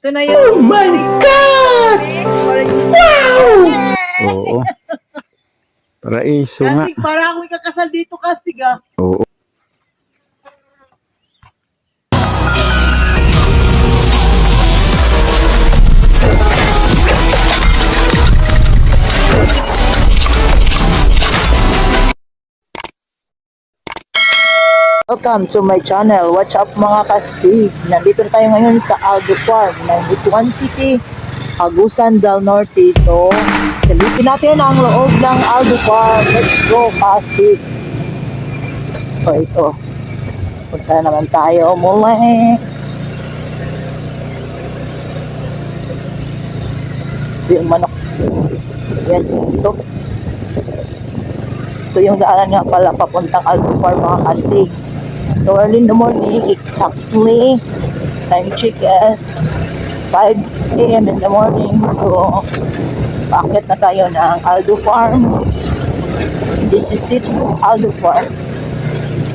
Ito na yung... Oh my God! Oo. Paraiso nga. Kastig, para ako ikakasal dito, Kastig ah. Oo. Welcome to my channel. Watch up mga kastig. Nandito na tayo ngayon sa Aldo Farm ng Butuan City, Agusan del Norte. So, silipin natin ang loob ng Aldo Farm. Let's go, kastig. So, ito. Punta na naman tayo muli. Ito yung manok. Yan, so ito. Ito yung daanan nga pala papuntang Aldo Farm mga kastig. So early in the morning, exactly, time check is 5 a.m. in the morning. So, paakit na tayo ng Aldo Farm. This is it, Aldo Farm.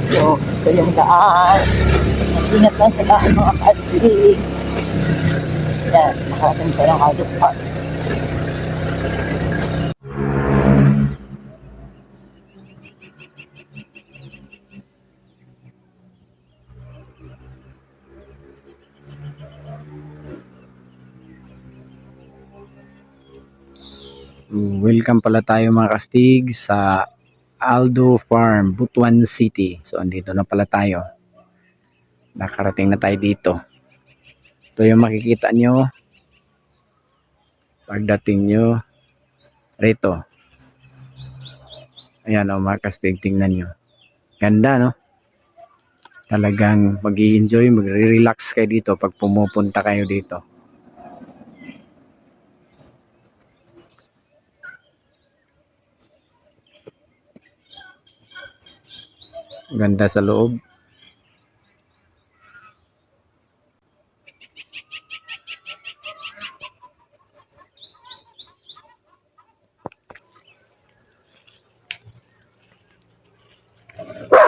So, ito yung daan. Ingat lang sa daan mga kastig. Yan, makarating tayo ng Aldo Farm. Welcome pala tayo mga kastig sa Aldo Farm, Butuan City. So, andito na pala tayo. Nakarating na tayo dito. Ito yung makikita nyo. Pagdating nyo rito. Ayan o mga kastig, tingnan nyo. Ganda no? Talagang mag enjoy magre-relax kayo dito pag pumupunta kayo dito. Ganda sa loob.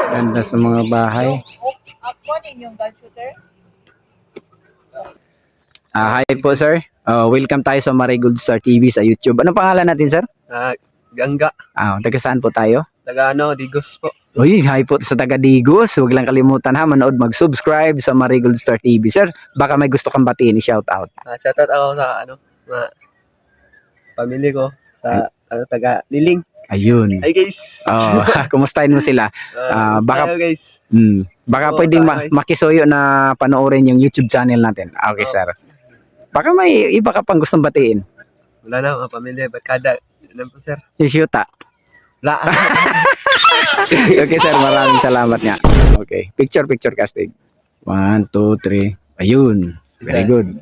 Ganda sa mga bahay. Ah, hi po sir. Uh, welcome tayo sa Marigold Star TV sa YouTube. Anong pangalan natin sir? Ah, Gangga. Ah, taga saan po tayo? Taga ano, Digos po. Uy, hi po sa taga Digos. Huwag lang kalimutan ha, manood, mag-subscribe sa Marigold Star TV. Sir, baka may gusto kang batiin, shout out. Ah, shoutout ako sa ano, mga pamilya ko sa ano taga Liling. Ayun. Hi guys. Oh, kumustahin mo sila? Ah, Ah, baka- baka guys. Hmm. Baka Oo, pwedeng ma- makisuyo na panoorin yung YouTube channel natin. Okay, Oo. sir. Baka may iba ka pang gustong batiin. Wala na mga pamilya, barkada. Ano po sir? Yung shoota. Wala. okay, sir. Maraming salamat nga. Okay. Picture, picture casting. One, two, three. Ayun. Very good.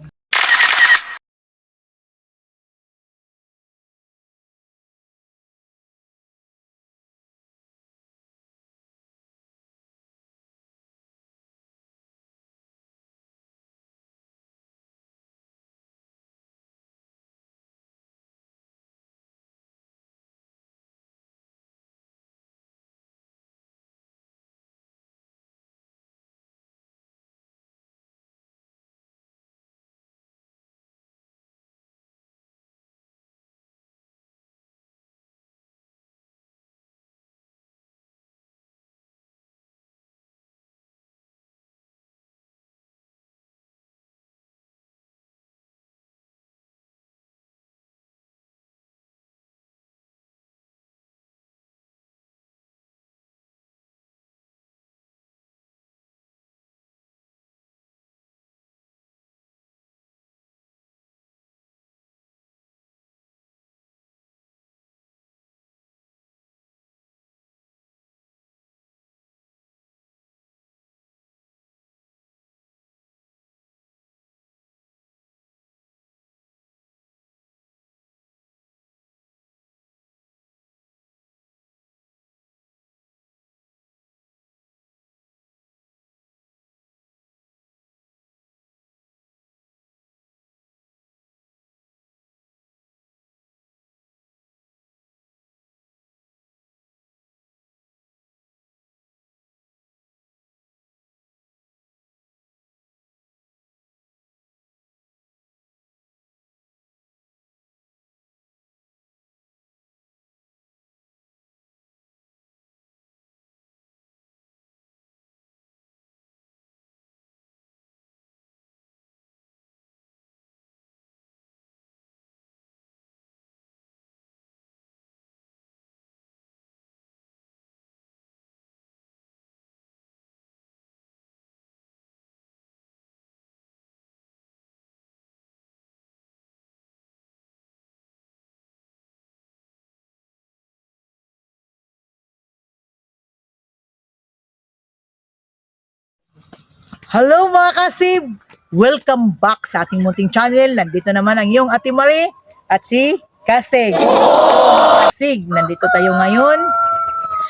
Hello mga kasib! Welcome back sa ating munting channel. Nandito naman ang iyong Ate Marie at si Kastig. Kastig, nandito tayo ngayon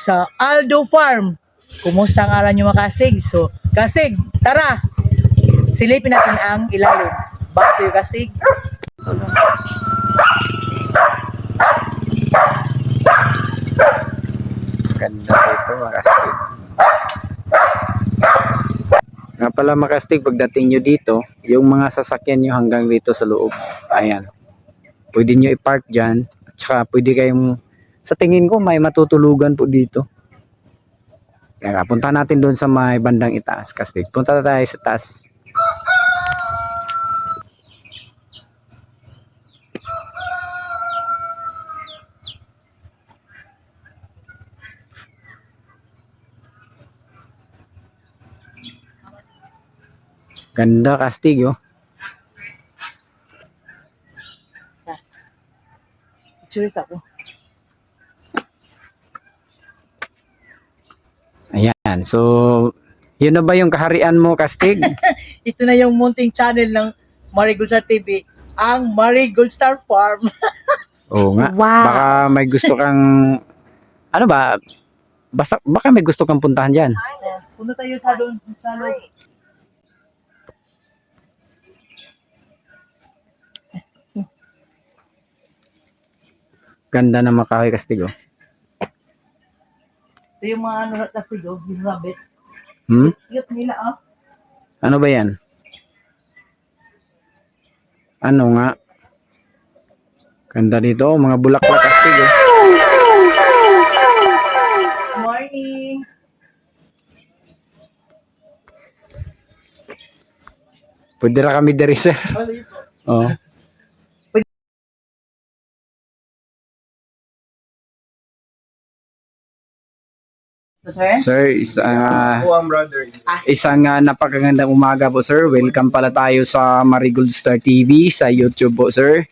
sa Aldo Farm. Kumusta ang araw niyo mga Kastig? So, Kastig, tara! Silipin natin ang ilalim. Back to you, Kastig. Ganda dito mga kastig. Nga pala mga kastig, pagdating nyo dito, yung mga sasakyan nyo hanggang dito sa loob. Ayan. Pwede nyo i-park dyan. At saka pwede kayong, sa tingin ko may matutulugan po dito. Kaya punta natin doon sa may bandang itaas kastig. Punta tayo sa taas. Ganda kastig oh. Curious ako. Ayan. So, yun na ba yung kaharian mo kastig? Ito na yung munting channel ng Marie Gulsar TV, ang Marie Gulsar Farm. Oo nga. Baka may gusto kang ano ba? Basta, baka may gusto kang puntahan diyan. Punta tayo sa doon, sa loob. Ganda ng Makahoy Kastig oh. Ito yung mga ano kasi go, yung rabbit. Hmm? Cute nila ah. Ano ba 'yan? Ano nga? Ganda dito, oh, mga bulaklak Kastig oh. Morning. Pwede ra kami diri sir. Oh. Sir? Sir, isa, ang brother. isang ah, napakagandang umaga po sir. Welcome pala tayo sa Marigold Star TV sa YouTube po sir.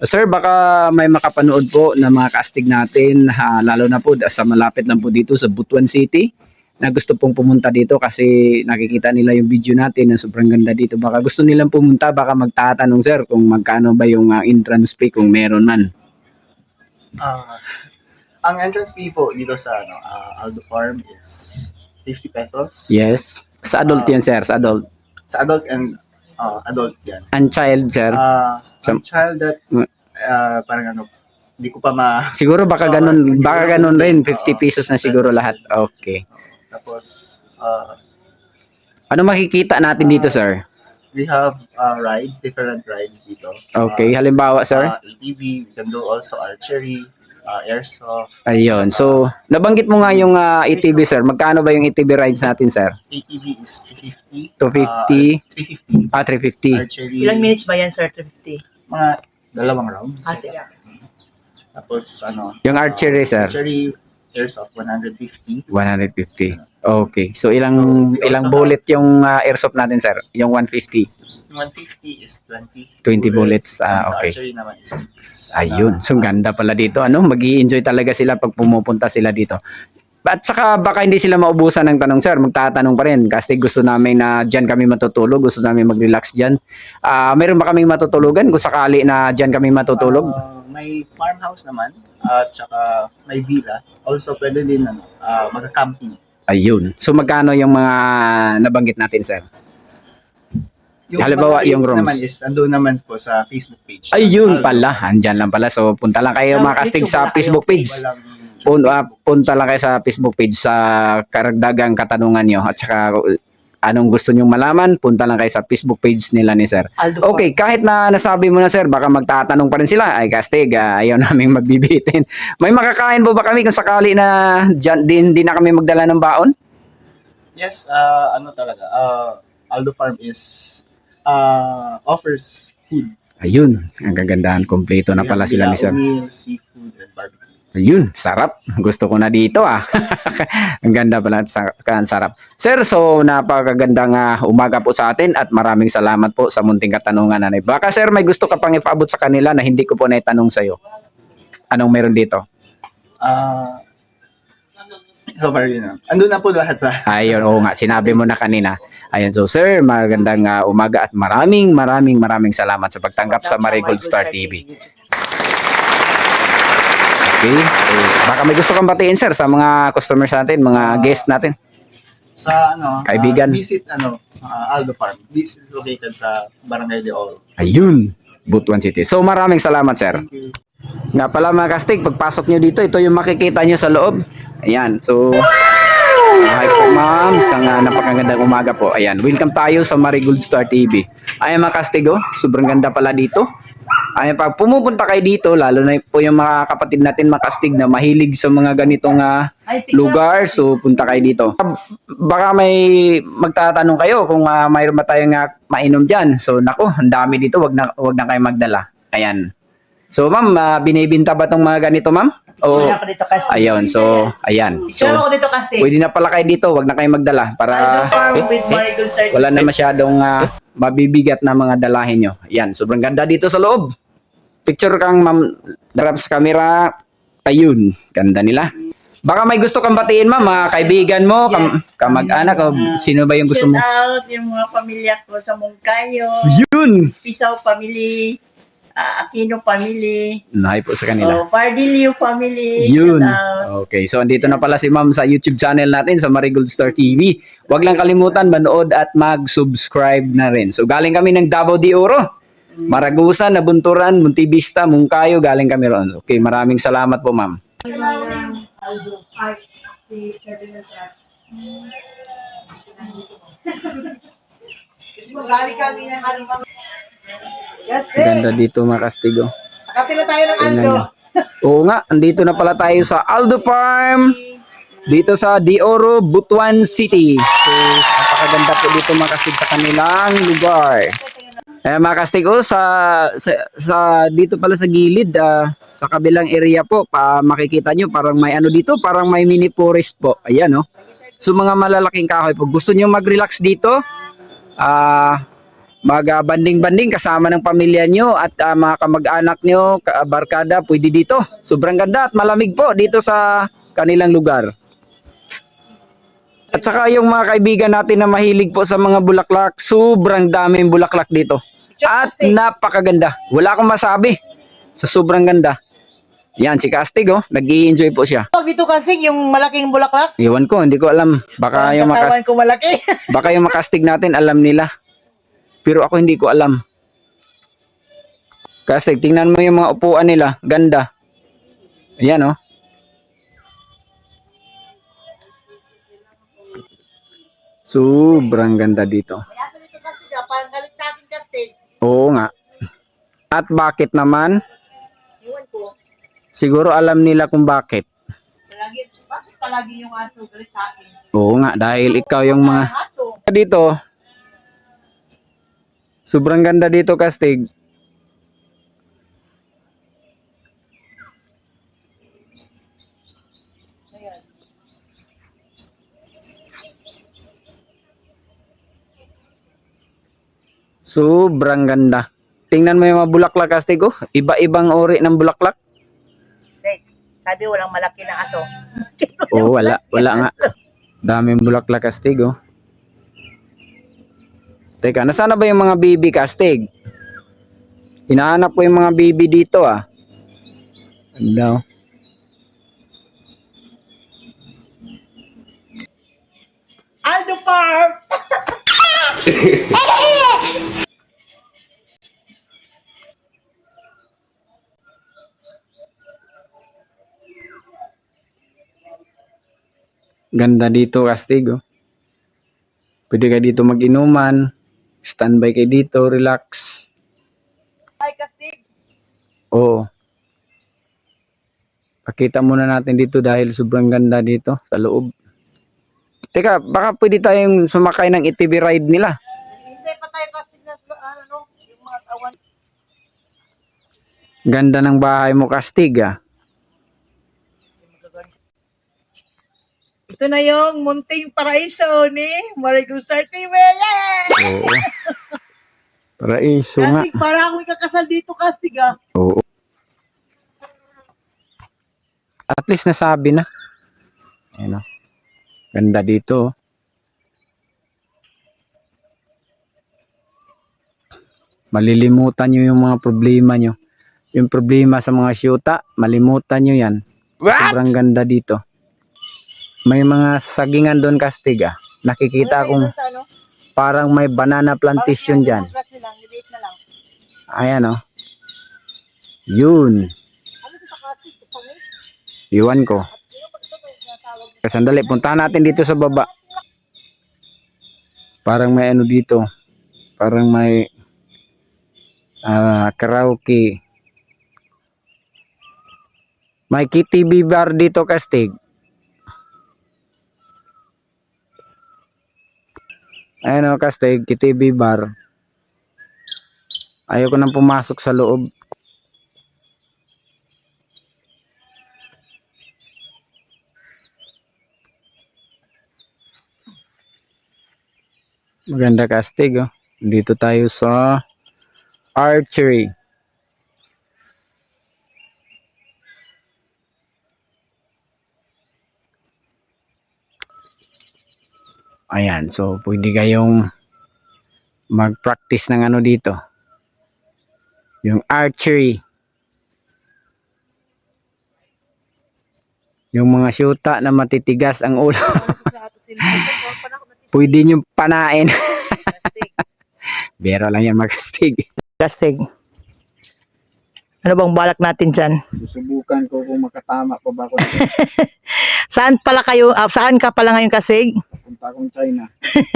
Sir, baka may makapanood po na mga kastig natin, ha, lalo na po sa malapit lang po dito sa Butuan City na gusto pong pumunta dito kasi nakikita nila yung video natin na sobrang ganda dito. Baka gusto nilang pumunta, baka magtatanong sir kung magkano ba yung ah, entrance fee kung meron man. Ah, ang entrance fee po dito sa ano, ah, Aldo Farm is 50 pesos. Yes. Sa adult yan sir, sa adult. Sa adult and ah, adult yan. And child sir. Ah, Sa- ang child that ah, parang ano, hindi ko pa ma Siguro baka ganun, siguro. baka ganun rin, 50 Oo. pesos na siguro lahat. Okay. tapos ah, Ano makikita natin dito sir? we have ah, rides, different rides dito. Okay, halimbawa sir. Ah, ATV, we can do also archery, ah, airsoft. Ayun. So, nabanggit mo nga yung ah, ATV sir. Magkano ba yung ATV rides natin sir? ATV is 250. 250. ah, 350. Ah, 350. Archery, Ilang minutes ba yan, sir? 250. mga dalawang round. Ah, sige. Tapos ano, Yung archery sir, archery airsoft 150. 150. Okay. So, ilang So, we ilang also bullet yung ah, airsoft natin sir? Yung 150. Yung 150 is 20. 20 bullets. Ah, Sa okay. Archery naman is 6. Ayun. So, ganda pala dito. Ano? mag enjoy talaga sila pag pumupunta sila dito. At saka baka hindi sila maubusan ng tanong, sir. Magtatanong pa rin. Kasi gusto namin na dyan kami matutulog. Gusto namin mag-relax dyan. Ah, meron ba kaming matutulugan kung sakali na dyan kami matutulog? Ah, may farmhouse naman at saka may villa. Also pwede din ano, ah, mag-camping. Ayun. So, magkano yung mga nabanggit natin, sir? Halimbawa, mga yung rates rooms. naman is andun naman po sa Facebook page. Ayun Aldo. pala. Andyan lang pala. So, punta lang kayo Sa mga kastig sa Facebook page. Walang Pun, ah, punta lang kayo sa Facebook page sa karagdagang katanungan nyo. At saka, anong gusto nyong malaman, punta lang kayo sa Facebook page nila ni sir. Aldo. Okay, kahit na nasabi mo na sir, baka magtatanong pa rin sila. Ay, Kastig, ah, ayaw namin magbibitin. May makakain po ba kami kung sakali na dyan, din, din na kami magdala ng baon? Yes, ah, ano talaga. ah, Aldo Farm is ah, offers food. Ayun, ang kagandahan, kompleto na pala sila ni sir. meal, seafood, and barbecue. Ayun, sarap. Gusto ko na dito ah. ang ganda pala, sa, ang sarap. Sir, so napakagandang ah, umaga po sa atin at maraming salamat po sa munting katanungan na Baka sir, may gusto ka pang ipaabot sa kanila na hindi ko po naitanong sa'yo. Anong meron dito? Ah, So far yun na. Andun na po lahat sa Ayun, oo nga, sinabi mo na kanina. Ayun, so sir, magandang ah, umaga at maraming maraming maraming salamat sa pagtanggap sa Marigold Star TV. Okay? Baka may gusto kang batiin sir sa mga customers natin, mga guests natin. sa ano, ah, Kaibigan. visit ano, ah, Aldo Farm. This is located sa Barangay de Oro. Ayun, Butuan City. So maraming salamat sir. Thank you. Nga pala mga kastig, pagpasok nyo dito, ito yung makikita nyo sa loob. Ayan, so... Hi po ma'am, isang uh, napakagandang umaga po. Ayan, welcome tayo sa Marigold Star TV. Ayan mga kastig, oh, sobrang ganda pala dito. Ayan, pag pumupunta kayo dito, lalo na po yung mga kapatid natin mga kastig na mahilig sa mga ganitong ah, lugar, so punta kayo dito. Baka may magtatanong kayo kung uh, mayroon ba tayong uh, mainom dyan. So nako, ang dami dito, wag na, wag na kayo magdala. Ayan. So ma'am, ah, binibinta ba tong mga ganito ma'am? O, Wala ka dito kasi. ayun, so, ayan. So, ako dito kasi. pwede na pala kayo dito, wag na kayo magdala para Aldo Farm with Marigold Star wala na masyadong ah, mabibigat na mga dalahin nyo. Ayan, sobrang ganda dito sa loob. Picture kang ma'am, darap sa camera. Ayun, ganda nila. Baka may gusto kang batiin ma'am, mga kaibigan mo, kam- kamag-anak, o sino ba yung gusto mo? Shout out yung mga pamilya ko sa Mungkayo, Yun! Pisaw family, ah, Aquino family, Nahay po sa kanila. oh, Pardilio family. Yun. Shout out. Okay, so andito na pala si ma'am sa YouTube channel natin sa Marigold Star TV. Huwag lang kalimutan manood at mag-subscribe na rin. So galing kami ng Davao de Oro. Maragusan, Nabunturan, Montevista, Mungkayo, galing kami roon. Okay, maraming salamat po ma'am. Ano. Yes, Ganda dito mga kastigo. Nakati na tayo ng Aldo. Oo nga, andito na pala tayo sa Aldo Farm. Dito sa De Oro, Butuan City. So, napakaganda po dito mga kastig sa kanilang lugar. Eh mga kastig, oh, sa, sa, sa dito pala sa gilid, ah, sa kabilang area po, pa makikita nyo, parang may ano dito, parang may mini forest po. Ayan, oh. So mga malalaking kahoy po. Gusto nyo mag-relax dito? Ah, mag-banding-banding kasama ng pamilya nyo at ah, mga kamag-anak nyo, ka- barkada, pwede dito. Sobrang ganda at malamig po dito sa kanilang lugar. At saka yung mga kaibigan natin na mahilig po sa mga bulaklak, sobrang daming bulaklak dito. At napakaganda. Wala akong masabi. Sa sobrang ganda. Yan, si Castig oh, nag enjoy po siya. Pag dito kasi yung malaking bulaklak. Iwan ko, hindi ko alam. Baka yung Katawan makas ko malaki. baka yung makastig natin alam nila. Pero ako hindi ko alam. Kasi tingnan mo yung mga upuan nila, ganda. Ayan oh. Sobrang ganda dito. Oo nga. At bakit naman? Iwan ko, Siguro alam nila kung bakit. palagi, bakit palagi yung aso galit sa akin? Oo nga, dahil ikaw yung mga dito. Sobrang ganda dito, Kastig. Sobrang ganda. Tingnan mo yung mga bulaklak, Kastig. Oh. Iba-ibang uri ng bulaklak. Sabi walang malaki na aso. Oo, wala. Wala nga. Daming bulaklak, Kastig. Oh. Teka, nasaan na ba yung mga bibi, Kastig? Hinahanap ko yung mga bibi dito, ah. Ano? Aldo Farm! Ganda dito, Kastig, oh. Pwede ka dito mag-inuman. Standby kayo dito, relax. Ay, kastig. Oo. Pakita muna natin dito dahil sobrang ganda dito sa loob. Teka, baka pwede tayong sumakay ng ATV ride nila. Hindi pa tayo kastig na ano, yung mga tawan. Ganda ng bahay mo, Kastig, ah. Ito na yung Munting Paraiso ni Marigold Star TV. Yeah! Oo. Paraiso nga. Kastig, para ako ikakasal dito, Kastig ah. Oo. At least nasabi na. Ayun, oh. Ganda dito. oh. Malilimutan nyo yung mga problema nyo. Yung problema sa mga syuta, malimutan nyo yan. Sobrang ganda dito. May mga sagingan doon kastig ah. Nakikita akong ano? parang may banana plantation dyan. Ayan oh. Yun. Ano? Iwan ko. Sandali, puntahan natin dito sa baba. Parang may ano dito. Parang may ah, karaoke. May KTV bar dito, Kastig. Ayan o, Kastig, KTV bar. Ayoko nang pumasok sa loob. Maganda kastig oh. Dito tayo sa archery. Ayan, so pwede kayong mag-practice ng ano dito. Yung archery. Yung mga syuta na matitigas ang ulo. Pwede nyo panain. Bero lang yan magkastig. Kastig. Ano bang balak natin dyan? Susubukan ko kung makatama pa ba ako Saan pala kayo, ah, saan ka pala ngayon kasig? punta akong China.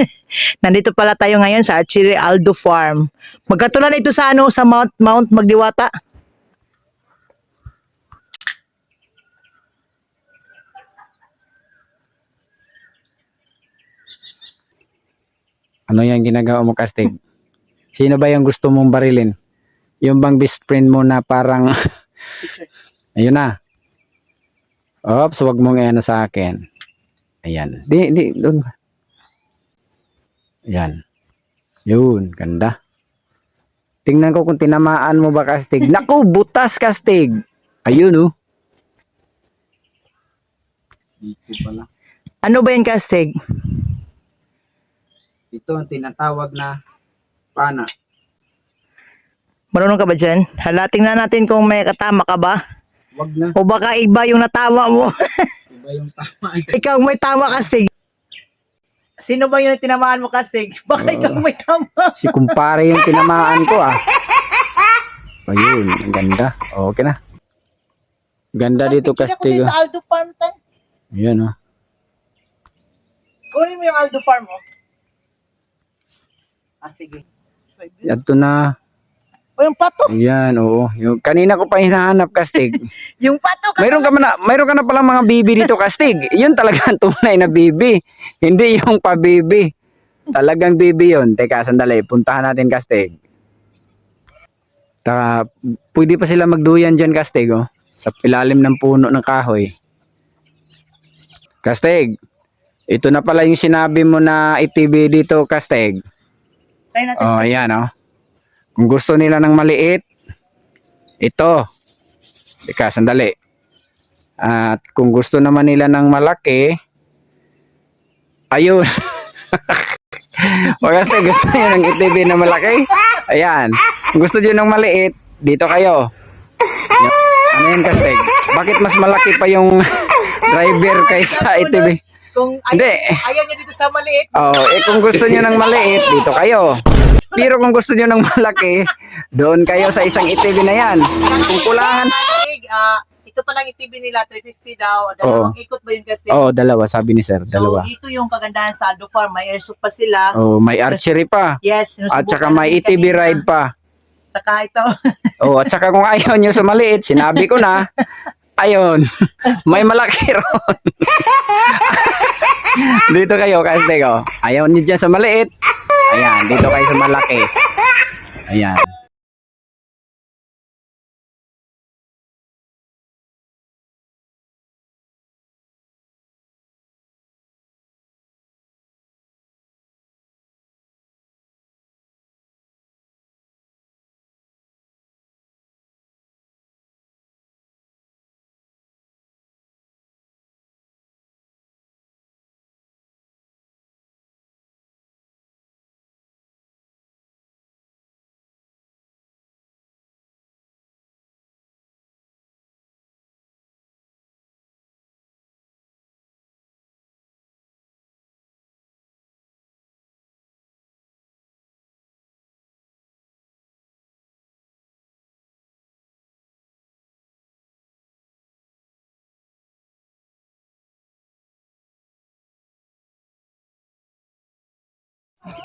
Nandito pala tayo ngayon sa Archery Aldo Farm. Magkatulad ito sa ano sa Mount Mount Magdiwata. Ano yung ginagawa mo, Kastig? Sino ba yung gusto mong barilin? Yung bang best friend mo na parang... Ayun na. Ops, wag mong ano sa akin. Ayan. Di, di, doon. Ayan. Yun, ganda. Tingnan ko kung tinamaan mo ba, Kastig. Naku, butas, Kastig. Ayun, oh. Dito pala. Ano ba yan kastig? Ito ang tinatawag na pana. Marunong ka ba dyan? Hala, tingnan natin kung may katama ka ba. Wag na. O baka iba yung natama mo. Iba yung tama. ikaw may tama kastig. Sino ba yung tinamaan mo kastig? Baka ikaw may tama. Si kumpare yung tinamaan ko ah. Ayun, ang ganda. Okay na. Ganda dito Kastig. Castigo. Sa Aldo Farm tayo. Ayan oh. Kunin mo yung Aldo Farm mo. Ah, sige. Ito na. O yung pato. Ayan, oo. Yung, kanina ko pa hinahanap Kastig. Yung pato. ka- Mayroon ka na, mayroon ka na pala mga bibi dito Kastig. Yun talaga ang tunay na bibi. Hindi yung pabibi. Talagang bibi yun. Teka, sandali. Puntahan natin Kastig. Ta, pwede pa sila magduyan dyan Kastig oh. Sa ilalim ng puno ng kahoy. Kastig. Ito na pala yung sinabi mo na itv dito Kastig. Natin. Oh, ayan oh. Kung gusto nila ng maliit, ito. Teka, sandali. At kung gusto naman nila ng malaki, ayun. o kasi gusto nyo ng ITV na malaki, ayan. Kung gusto nyo ng maliit, dito kayo. Ano yun kasi? Bakit mas malaki pa yung driver kaysa ITV? Kung Hindi. ayaw, ayaw niya dito sa maliit, Oh, eh kung gusto niyo ng maliit, dito kayo. Pero kung gusto niyo ng malaki, doon kayo sa isang ITV na yan. Kung kulangan, ah, ito pa lang itv nila, 350 daw. Dalawang ikot ba yung kastig? oh, dalawa sabi ni sir, dalawa. So, ito yung kagandahan sa Aldo Farm. May airsoft pa sila. Oh, may archery pa. Yes. At saka may ITV kanina. ride pa. Saka ito. Oh, at saka kung ayaw niyo sa maliit, sinabi ko na, ayun, may malaki ron. dito kayo, kasi ko. Ayaw niyo dyan sa maliit. Ayan, dito kayo sa malaki. Ayan.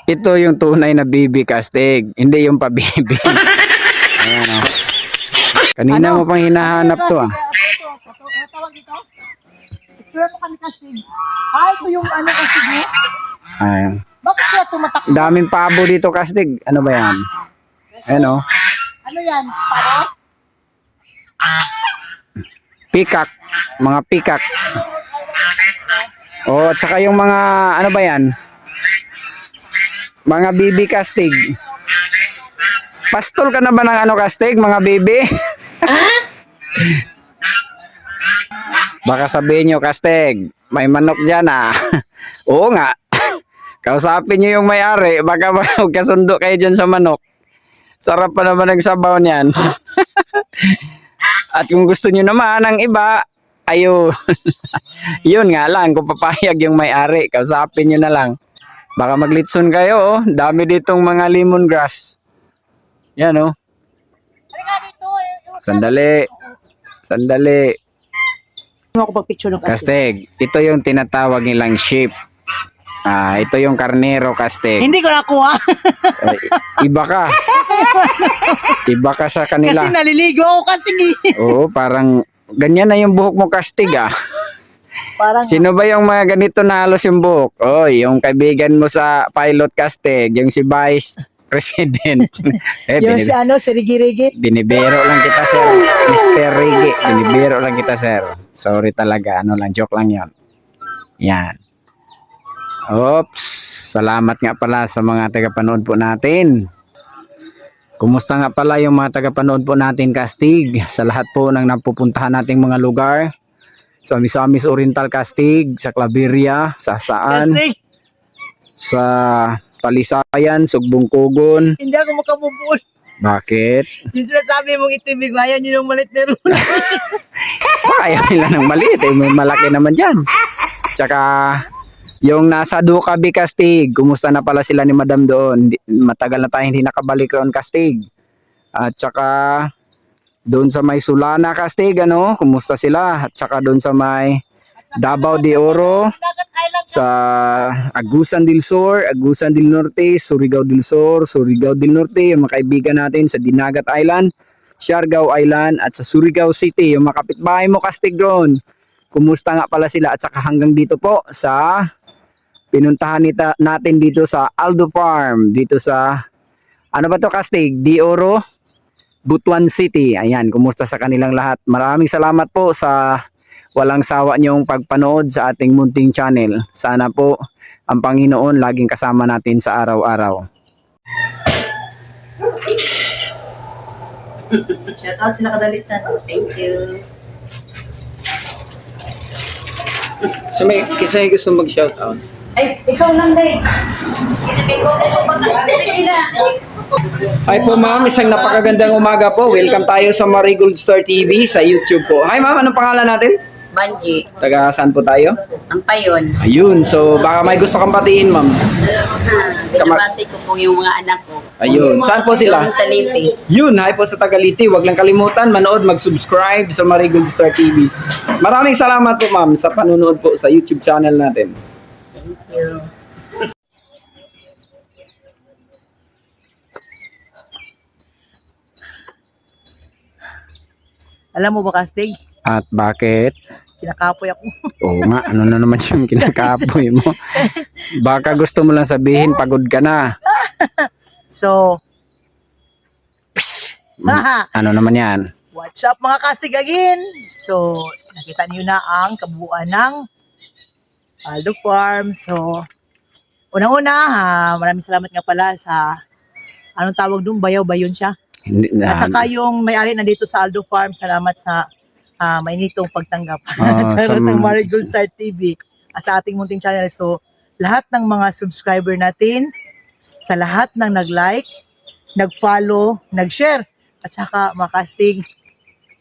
Ito yung tunay na bibi kastig, hindi yung pabibi. Ayan o. Kanina Ano? mo pang hinahanap to ah. Tawag dito? Picture mo kami kastig. Ah, ito yung ano kastig mo? Ayan. Bakit kaya tumatak? Daming pabo dito kastig. Ano ba yan? Ayan o. Ano yan? Paro? Pikak. Mga pikak. O, at saka yung mga, ano ba yan? Mga bibi kastig. Pastol ka na ba ng ano kastig, mga bibi? Baka sabihin nyo, kastig, may manok dyan ah. Oo nga. Kausapin nyo yung may-ari, baka magkasundo kayo dyan sa manok. Sarap pa naman ng sabaw niyan. At kung gusto nyo naman ng iba, ayun. yun nga lang, kung papayag yung may-ari, kausapin nyo na lang. Baka maglitson kayo, oh. dami ditong mga lemongrass. Yan oh. Sandali. Sandali. Ano ako pag-picture ng kastig? Kastig, ito yung tinatawag nilang sheep. Ah, ito yung karnero kastig. Hindi ko nakuha. Eh, iba ka. Iba ka sa Kasi kanila. naliligo ako kastig. eh. Oo, parang ganyan na yung buhok mo kastig ah. Parang Sino ba yung mga ganito na halos yung buhok? Oh, yung kaibigan mo sa pilot casting, yung si Vice President. eh, yung binib- si ano, si Rigi Rigi. binibiro lang kita, sir. Mr. Rigi, binibiro lang kita, sir. Sorry talaga, ano lang, joke lang yon. Yan. Oops, salamat nga pala sa mga tagapanood po natin. Kumusta nga pala yung mga tagapanood po natin, Kastig? Sa lahat po ng napupuntahan nating mga lugar. Sa Misamis Oriental Kastig, sa Claveria, sa Saan, sa Talisayan, Sugbong Kugon. Hindi ako makabubuol. Bakit? Yung sinasabi mong itibig, ayaw nyo ng malit na rulo. Kaya nila ng maliit eh, may malaki naman dyan. Tsaka, yung nasa Ducabi Kastig, kumusta na pala sila ni Madam doon? Hindi- Matagal na tayo hindi nakabalik roon Kastig. At tsaka, doon sa may Sulana Kastig, ano, kumusta sila? At tsaka doon sa may Davao de Oro, sa Agusan del Sur, Agusan del Norte, Surigao del Sur, Surigao del Norte, yung mga kaibigan natin sa Dinagat Island, Siargao Island, at sa Surigao City, yung mga kapitbahay mo, Kastig Ron. Kumusta nga pala sila at saka hanggang dito po sa pinuntahan nita, natin dito sa Aldo Farm, dito sa ano ba to Kastig? Di Oro, Butuan City. Ayan, kumusta sa kanilang lahat. Maraming salamat po sa walang sawa niyong pagpanood sa ating munting channel. Sana po ang Panginoon laging kasama natin sa araw-araw. Shout out sila kadalitan. Thank you. So may kasi gusto mag-shout out. Ay, ikaw lang day. Hi po ma'am, isang napakagandang umaga po. Welcome tayo sa Marigold Star TV sa YouTube po. Hi ma'am, anong pangalan natin? Banji, Taga saan po tayo? ang payon. Ayun, so baka may gusto kang batiin ma'am. Binabati ko po yung mga anak ko. Ayun, saan po sila? Sa Lipi. Yun, hi po sa Tagaliti. Huwag lang kalimutan, manood, mag-subscribe sa Marigold Star TV. Maraming salamat po ma'am sa panunood po sa YouTube channel natin. Thank you. Alam mo ba, Kastig? At bakit? Kinakapoy ako. Oo nga, ano na naman yung kinakapoy mo? Baka gusto mo lang sabihin, pagod ka na. So, psh, haha, Ano naman yan? what's up mga Kastig again? So, nakita niyo na ang kabuuan ng Aldo Farm. So, unang-una, ha, maraming salamat nga pala sa anong tawag doon, bayaw ba yun siya? Hindi, At saka yung may-ari nandito sa Aldo Farm, salamat sa ah, mainitong pagtanggap. Ah, Charot sa ng Marigold Star TV ah, sa ating munting channel. So, lahat ng mga subscriber natin, sa lahat ng nag-like, nag-follow, nag-share, at saka makasting,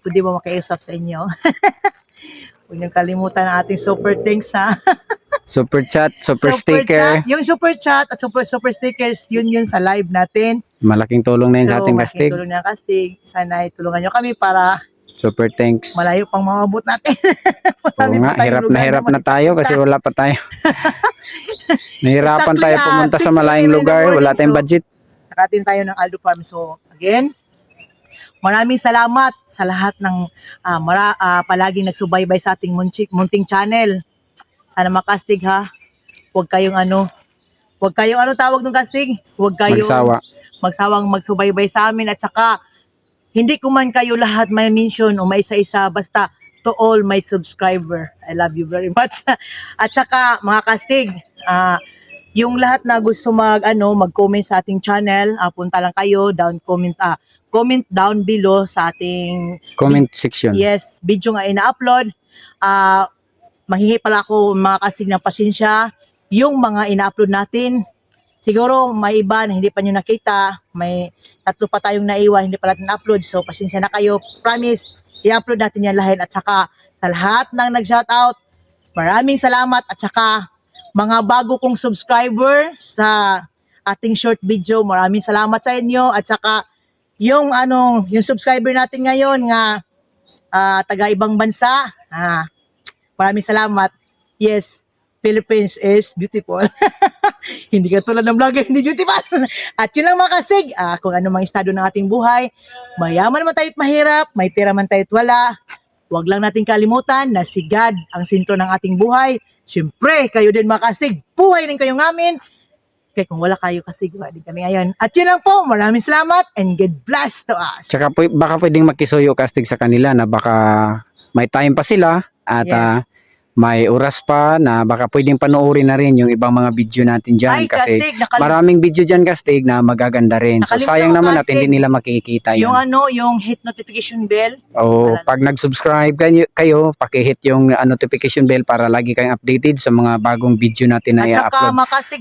pwede ba makiusap sa inyo? Huwag niyong kalimutan ang ating super thanks ha. super chat, super, sticker. chat. Yung super chat at super super stickers, yun yun sa live natin. Malaking tulong na yun sa ating malaking kastig. tulong na kastig. Sana ay tulungan nyo kami para Super thanks. Malayo pang mababot natin. Oo nga, hirap na hirap na tayo kasi wala pa tayo. Nahirapan tayo pumunta sa 6 malayong lugar, wala tayong so- budget. Nakatin tayo ng Aldo Farm. So, again, maraming salamat sa lahat ng ah, mara, ah, palaging nagsubaybay sa ating munchik, munting channel. Sana makastig ha. Huwag kayong ano, huwag kayong ano tawag ng kastig? Huwag kayong Magsawa. magsawang magsubaybay sa amin at saka hindi ko man kayo lahat may mention o may isa-isa basta to all my subscriber. I love you very much. at saka mga kastig, ah yung lahat na gusto mag ano mag-comment sa ating channel, ah, punta lang kayo down comment ah comment down below sa ating Comment section. Yes, video nga ina-upload. Ah, manghingi pala ako mga kasig ng pasensya. Yung mga ina-upload natin, siguro may iba na hindi pa nyo nakita. May tatlo pa tayong naiwan, hindi pa natin upload. So, pasensya na kayo. Promise, i-upload natin yan lahat. At saka, sa lahat ng nag-shoutout, maraming salamat. At saka, mga bago kong subscriber sa ating short video, maraming salamat sa inyo. At saka, yung ano, yung subscriber natin ngayon nga ah, taga ibang bansa. Ah, maraming salamat. Yes, Philippines is beautiful. hindi ka tulad ng vlogger, hindi beautiful. At yun lang mga kasig, ah, kung ano mang estado ng ating buhay, mayaman man tayo't mahirap, may pera man tayo't wala, huwag lang natin kalimutan na si God ang sentro ng ating buhay. Siyempre, kayo din mga kasig, buhay din kayo ngamin. Kaya kung wala kayo kasig, wala din kami ngayon. At yun lang po, maraming salamat and God bless to us. Tsaka pu- baka pwedeng makisuyo kastig sa kanila na baka may time pa sila at Yes. ah, may oras pa na baka pwedeng panoorin na rin yung ibang mga video natin dyan Ay, kasi kastig, nakal- maraming video dyan kastig na magaganda rin. So Nakalimutan sayang ko, naman at Kastig. hindi nila makikita yung yun. ano, yung hit notification bell. O pag nag-subscribe kayo, kayo paki-hit yung ah, notification bell para lagi kayong updated sa mga bagong video natin na At saka i-upload.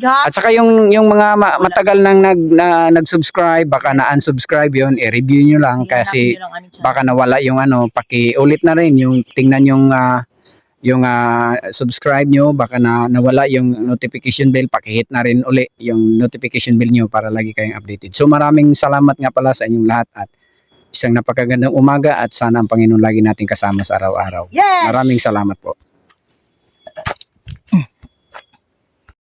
ha. At saka yung yung mga ma- matagal nang nag na, nag-subscribe baka na-unsubscribe yun, i-review nyo lang kasi nyo lang aming channel. baka nawala yung ano, paki-ulit na rin yung tingnan yung ah, yung ah, subscribe nyo, baka na nawala yung notification bell, paki-hit na rin uli yung notification bell nyo para lagi kayong updated. So maraming salamat nga pala sa inyong lahat at isang napakagandang umaga at sana ang Panginoon lagi natin kasama sa araw-araw. Yes! Maraming salamat po.